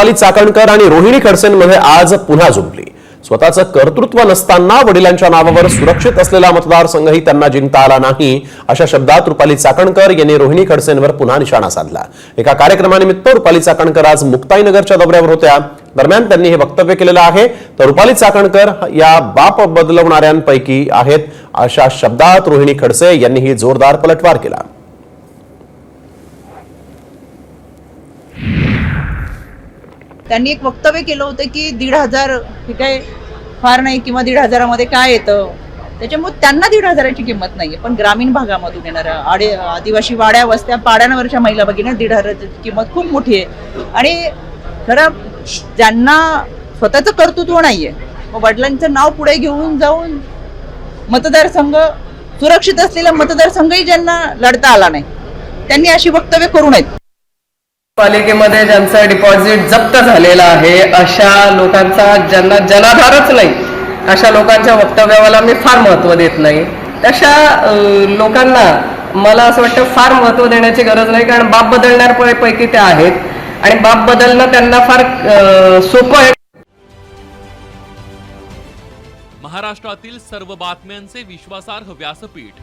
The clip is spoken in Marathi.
रुपाली चाकणकर आणि रोहिणी खडसेंमध्ये आज पुन्हा जुंपली स्वतःचं कर्तृत्व नसताना वडिलांच्या नावावर सुरक्षित असलेला मतदारसंघही त्यांना जिंकता आला नाही अशा शब्दात रुपाली चाकणकर यांनी रोहिणी खडसेंवर पुन्हा निशाणा साधला. एका कार्यक्रमानिमित्त रुपाली चाकणकर आज मुक्ताईनगरच्या दौऱ्यावर होत्या. दरम्यान त्यांनी हे वक्तव्य केलेलं आहे तर रुपाली चाकणकर या बाप बदलवणाऱ्यांपैकी आहेत अशा शब्दात रोहिणी खडसे यांनीही जोरदार पलटवार केला. त्यांनी एक वक्तव्य केलं होतं की दीड हजार हे काय फार नाही किंवा दीड हजारामध्ये काय येतं. त्याच्यामुळे त्यांना दीड हजाराची किंमत नाही आहे पण ग्रामीण भागामधून येणाऱ्या आडे आदिवासी वाड्या वस्त्या पाड्यांवरच्या महिला भगिनी दीड हजाराची किंमत खूप मोठी आहे. आणि खरं ज्यांना स्वतःचं कर्तृत्व नाही आहे मग वडिलांचं नाव पुढे घेऊन जाऊन मतदारसंघ सुरक्षित असलेला मतदारसंघही ज्यांना लढता आला नाही त्यांनी अशी वक्तव्य करू नयेत. पालिकेमध्ये ज्यांचं डिपॉझिट जप्त झालेलं आहे अशा लोकांचा ज्यांना जनाधारच नाही अशा लोकांच्या वक्तव्याला मी फार महत्त्व देत नाही. तशा लोकांना मला असं वाटतं फार महत्त्व देण्याची गरज नाही कारण बाप बदलणार पैकी ते आहेत. आणि बाप बदलणं त्यांना फार सोपं आहे. महाराष्ट्रातील सर्व बातम्यांचे विश्वासार्ह व्यासपीठ.